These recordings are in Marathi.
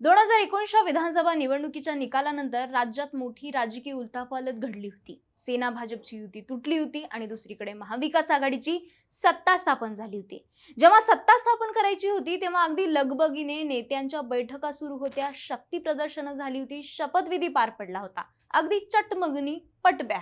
दोन हजार एकोणीसच्या विधानसभा निवडणुकीच्या निकालानंतर राज्यात मोठी राजकीय उलथापालत घडली होती. सेना भाजपची युती तुटली होती आणि दुसरीकडे महाविकास आघाडीची सत्ता स्थापन झाली होती. जेव्हा सत्ता स्थापन करायची होती तेव्हा अगदी लगबगीने नेत्यांच्या बैठका सुरू होत्या. शक्ती प्रदर्शनं झाली होती. शपथविधी पार पडला होता. अगदी चटमगनी पटब्या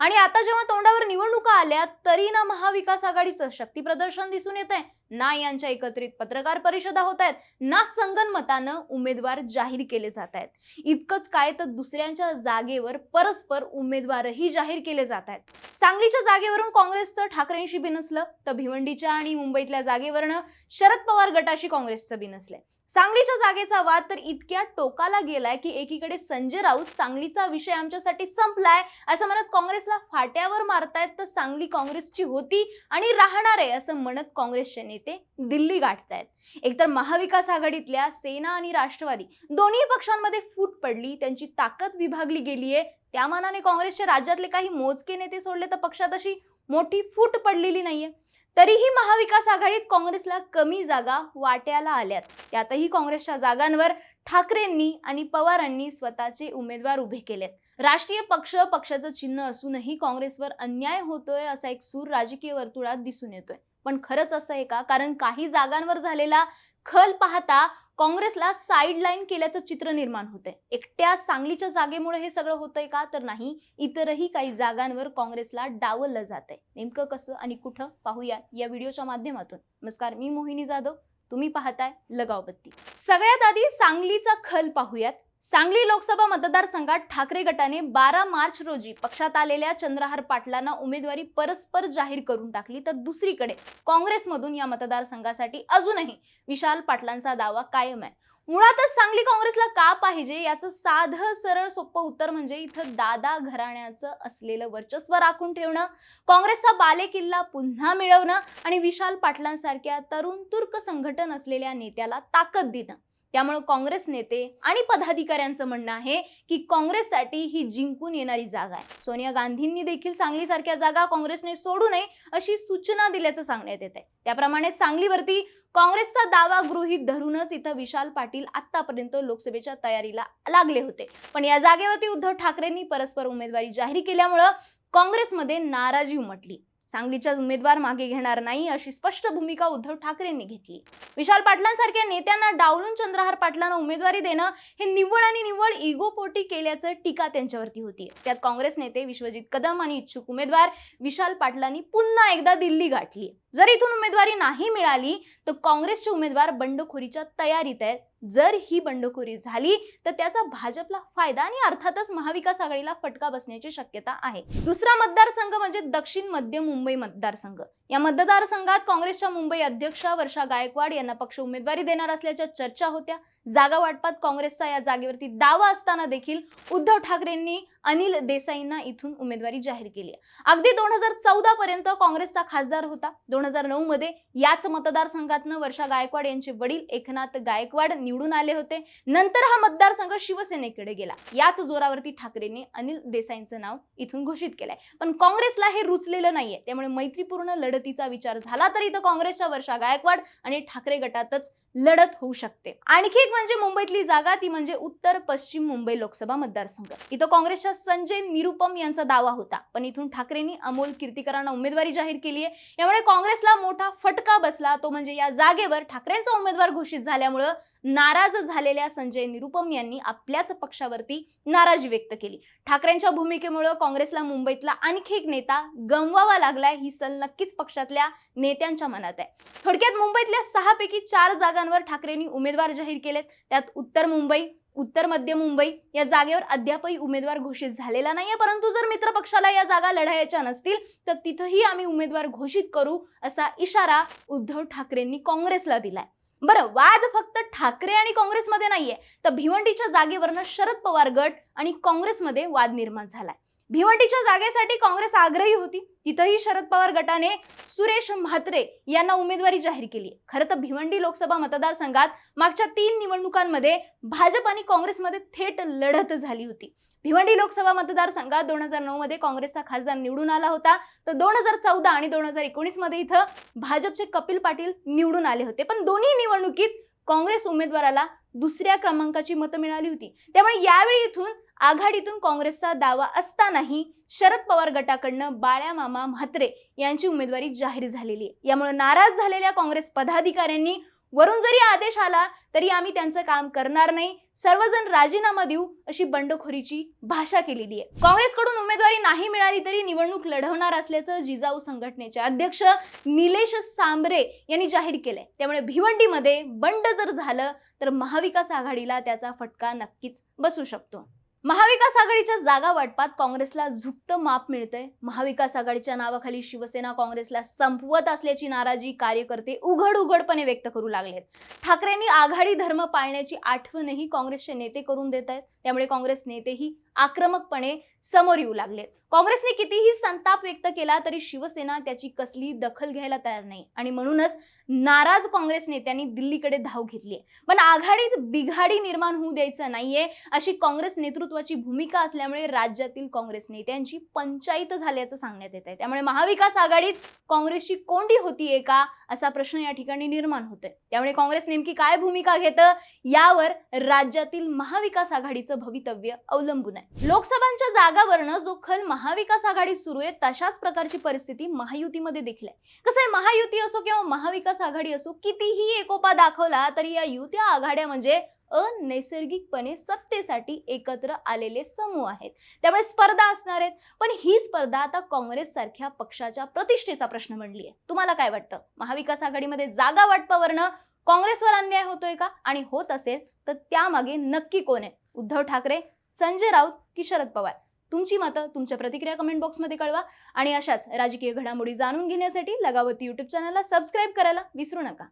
आणि आता जेव्हा तोंडावर निवडणुका आल्या तरी ना महाविकास आघाडीचं शक्ती प्रदर्शन दिसून येत आहे ना यांच्या एकत्रित पत्रकार परिषदा होत आहेत ना संगनमतानं उमेदवार जाहीर केले जात आहेत. इतकंच काय तर दुसऱ्यांच्या जागेवर परस्पर उमेदवारही जाहीर केले जात आहेत. सांगलीच्या जागेवरून काँग्रेसचं ठाकरेंशी बिनसलं तर भिवंडीच्या आणि मुंबईतल्या जागेवरनं शरद पवार गटाशी काँग्रेसचं बिनसलंय. सांगलीच्या जागेचा वाद तर इतक्या टोकाला गेलाय की एकीकडे संजय राऊत सांगलीचा विषय आमच्यासाठी संपलाय. असं म्हणत काँग्रेसला फाट्यावर मारतायत तर सांगली काँग्रेसची होती आणि राहणार आहे असं म्हणत काँग्रेसचे नेते दिल्ली गाठतायत. एकतर महाविकास आघाडीतल्या सेना आणि राष्ट्रवादी दोन्ही पक्षांमध्ये फूट पडली त्यांची ताकद विभागली गेलीये. त्या मानाने काँग्रेसच्या राज्यातले काही मोजके नेते सोडले तर पक्षात अशी मोठी फूट पडलेली नाहीये. तरीही महाविकास आघाडीत काँग्रेसला कमी जागा वाट्याला आल्यात. त्यातही काँग्रेसच्या जागांवर ठाकरेंनी आणि पवारांनी स्वतःचे उमेदवार उभे केलेत. राष्ट्रीय पक्ष पक्षाचं चिन्ह असूनही काँग्रेसवर अन्याय होतोय असा एक सूर राजकीय वर्तुळात दिसून येतोय. पण खरंच असं आहे का? कारण काही जागांवर झालेला खल पाहता काँग्रेसला साईड लाईन केल्याचं चित्र निर्माण होतंय. एकट्या सांगलीच्या जागेमुळे हे सगळं होतंय का? तर नाही. इतरही काही जागांवर काँग्रेसला डावललं जातंय. नेमकं कसं आणि कुठं? पाहूया या व्हिडिओच्या माध्यमातून. नमस्कार मी मोहिनी जाधव. तुम्ही पाहताय लगावबत्ती. सगळ्यात आधी सांगलीचा खल पाहूयात. सांगली लोकसभा मतदारसंघात ठाकरे गटाने बारा मार्च रोजी पक्षात आलेल्या चंद्रहार पाटलांना उमेदवारी परस्पर जाहीर करून टाकली. तर दुसरीकडे काँग्रेसमधून या मतदारसंघासाठी अजूनही विशाल पाटलांचा दावा कायम आहे. मुळातच सांगली काँग्रेसला का पाहिजे? याचं साधं सरळ सोपं उत्तर म्हणजे इथं दादा घराण्याचं असलेलं वर्चस्व राखून ठेवणं काँग्रेसचा बालेकिल्ला पुन्हा मिळवणं आणि विशाल पाटलांसारख्या तरुण तुर्क संघटन असलेल्या नेत्याला ताकद देणं. त्यामुळे काँग्रेस नेते आणि पदाधिकाऱ्यांचं म्हणणं आहे की काँग्रेससाठी ही जिंकून येणारी जागा आहे. सोनिया गांधींनी देखील सांगलीसारख्या जागा काँग्रेसने सोडू नये अशी सूचना दिल्याचं सांगण्यात येत आहे त्याप्रमाणे सांगलीवरती काँग्रेसचा दावा गृहीत धरूनच इथं विशाल पाटील आतापर्यंत लोकसभेच्या तयारीला लागले होते. पण या जागेवरती उद्धव ठाकरेंनी परस्पर उमेदवारी जाहीर केल्यामुळं काँग्रेसमध्ये नाराजी उमटली. सांगलीच्या उमेदवार मागे घेणार नाही अशी स्पष्ट भूमिका उद्धव ठाकरेंनी घेतली. विशाल पाटलांसारख्या नेत्यांना डावलून चंद्रहार पाटलांना उमेदवारी देणं हे निव्वळ आणि निव्वळ इगोपोटी केल्याचं टीका त्यांच्यावरती होती. त्यात काँग्रेस नेते विश्वजित कदम आणि इच्छुक उमेदवार विशाल पाटलांनी पुन्हा एकदा दिल्ली गाठली जर इथून उमेदवारी नाही मिळाली तर काँग्रेसचे उमेदवार बंडखोरीच्या तयारीत आहेत. जर ही बंडखोरी झाली तर त्याचा भाजपला फायदा आणि अर्थातच महाविकास आघाडीला फटका बसण्याची शक्यता आहे. दुसरा मतदारसंघ म्हणजे दक्षिण मध्य मुंबई मतदारसंघ. या मतदारसंघात काँग्रेसच्या मुंबई अध्यक्ष वर्षा गायकवाड यांना पक्ष उमेदवारी देणार असल्याच्या चर्चा होत्या. जागा वाटपात काँग्रेसचा या जागेवरती दावा असताना देखील उद्धव ठाकरेंनी अनिल देसाईंना इथून उमेदवारी जाहीर केली. अगदी दोन हजार चौदा पर्यंत काँग्रेसचा खासदार होता. दोन हजार नऊ मध्ये याच मतदारसंघातनं वर्षा गायकवाड यांचे वडील एकनाथ गायकवाड निवडून आले होते. नंतर हा मतदारसंघ शिवसेनेकडे गेला. याच जोरावरती ठाकरेंनी अनिल देसाईंचं नाव इथून घोषित केलंय. पण काँग्रेसला हे रुचलेलं नाहीये. त्यामुळे मैत्रीपूर्ण लढत लढतीचा विचार झाला तरी तर काँग्रेसच्या वर्षा गायकवाड आणि ठाकरे गटातच लढत होऊ शकते. आणखी एक म्हणजे मुंबईतली जागा ती म्हणजे उत्तर पश्चिम मुंबई लोकसभा मतदारसंघ. इथं काँग्रेसच्या संजय निरुपम यांचा दावा होता पण इथून ठाकरेंनी अमोल कीर्तीकरांना उमेदवारी जाहीर केली आहे यामुळे काँग्रेसला मोठा फटका बसला तो म्हणजे या जागेवर ठाकरेंचा उमेदवार घोषित झाल्यामुळं नाराज झालेल्या संजय निरुपम यांनी आपल्याच पक्षावरती नाराजी व्यक्त केली. ठाकरेंच्या भूमिकेमुळं काँग्रेसला मुंबईतला आणखी एक नेता गमवावा लागलाय ही सल नक्कीच पक्षातल्या नेत्यांच्या मनात आहे. थोडक्यात मुंबईतल्या सहापैकी चार जागांवर ठाकरेंनी उमेदवार जाहीर केलेत. त्यात उत्तर मुंबई उत्तर मध्य मुंबई या जागेवर अद्यापही उमेदवार घोषित झालेला नाहीये. परंतु जर मित्र पक्षाला या जागा लढायच्या नसतील तर तिथंही आम्ही उमेदवार घोषित करू असा इशारा उद्धव ठाकरेंनी काँग्रेसला दिलाय. बरं वाद फक्त ठाकरे आणि काँग्रेसमध्ये नाहीये तर भिवंडीच्या जागेवरनं शरद पवार गट आणि काँग्रेसमध्ये वाद निर्माण झालाय. भिवंडीच्या जागेसाठी काँग्रेस आग्रही होती. तिथंही शरद पवार गटाने सुरेश म्हात्रे यांना उमेदवारी जाहीर केली. खरं तर भिवंडी लोकसभा मतदारसंघात मागच्या तीन निवडणुकांमध्ये भाजप आणि काँग्रेसमध्ये थेट लढत झाली होती. भिवंडी लोकसभा मतदारसंघात दोन हजार नऊ मध्ये काँग्रेसचा खासदार निवडून आला होता. तर दोन हजार चौदा आणि दोन हजार एकोणीसमध्ये इथं भाजपचे कपिल पाटील निवडून आले होते. पण दोन्ही निवडणुकीत काँग्रेस उमेदवाराला दुसऱ्या क्रमांकाची मतं मिळाली होती. त्यामुळे यावेळी इथून आघाडीतून काँग्रेसचा दावा असतानाही शरद पवार गटाकडनं बाळ्या मामा म्हात्रे यांची उमेदवारी जाहीर झालेली आहे. यामुळे नाराज झालेल्या काँग्रेस पदाधिकाऱ्यांनी वरून जरी आदेश आला तरी आम्ही त्यांचं काम करणार नाही. सर्वजण राजीनामा देऊ अशी बंडखोरीची भाषा केलेली आहे. काँग्रेसकडून उमेदवारी नाही मिळाली तरी निवडणूक लढवणार असल्याचं जिजाऊ संघटनेचे अध्यक्ष निलेश सांबरे यांनी जाहीर केलंय. त्यामुळे भिवंडीमध्ये बंड जर झालं तर महाविकास आघाडीला त्याचा फटका नक्कीच बसू शकतो. महाविकास आघाडीच्या जागा वाटपात काँग्रेसला झुकतं माप मिळतंय. महाविकास आघाडीच्या नावाखाली शिवसेना काँग्रेसला संपवत असल्याची नाराजी कार्यकर्ते उघड उघडपणे व्यक्त करू लागलेत. ठाकरेंनी आघाडी धर्म पाळण्याची आठवणही काँग्रेसचे नेते करून देत आहेत त्यामुळे काँग्रेस नेतेही आक्रमकपणे समोर येऊ लागलेत. काँग्रेसने कितीही संताप व्यक्त केला तरी शिवसेना त्याची कसली दखल घ्यायला तयार नाही. आणि म्हणूनच नाराज काँग्रेस नेत्यांनी दिल्लीकडे धाव घेतली आहे पण आघाडीत बिघाडी निर्माण होऊ द्यायचं नाहीये अशी काँग्रेस नेतृत्वाची भूमिका असल्यामुळे राज्यातील काँग्रेस नेत्यांची पंचायत झाल्याचं सांगण्यात येत आहे त्यामुळे महाविकास आघाडीत काँग्रेसची कोंडी होतीये का असा प्रश्न या ठिकाणी निर्माण होतोय. त्यामुळे काँग्रेस नेमकी काय भूमिका घेतं यावर राज्यातील महाविकास आघाडीचं भवितव्य अवलंबून आहे. लोकसभांच्या जागावरनं जो खल महाविकास आघाडी सुरू आहे तशाच प्रकारची परिस्थिती महायुतीमध्ये देखील आहे. कसं आहे महायुती असो किंवा महाविकास आघाडी असो कितीही एकोपा दाखवला तरी या युत्या आघाड्या म्हणजे अनैसर्गिकपणे सत्तेसाठी एकत्र आलेले समूह आहेत. त्यामुळे स्पर्धा असणार आहेत. पण ही स्पर्धा आता काँग्रेस सारख्या पक्षाच्या प्रतिष्ठेचा प्रश्न बनली आहे. तुम्हाला काय वाटतं? महाविकास आघाडीमध्ये जागा वाटपावरनं काँग्रेसवर अन्याय होतोय का? आणि होत असेल तर त्यामागे नक्की कोण आहे? उद्धव ठाकरे संजय राऊत की शरद पवार. तुमची मतं तुमच्या प्रतिक्रिया कमेंट बॉक्समध्ये कळवा आणि अशाच राजकीय घडामोडी जाणून घेण्यासाठी लगावती यूट्यूब चॅनलला सबस्क्राईब करायला विसरू नका.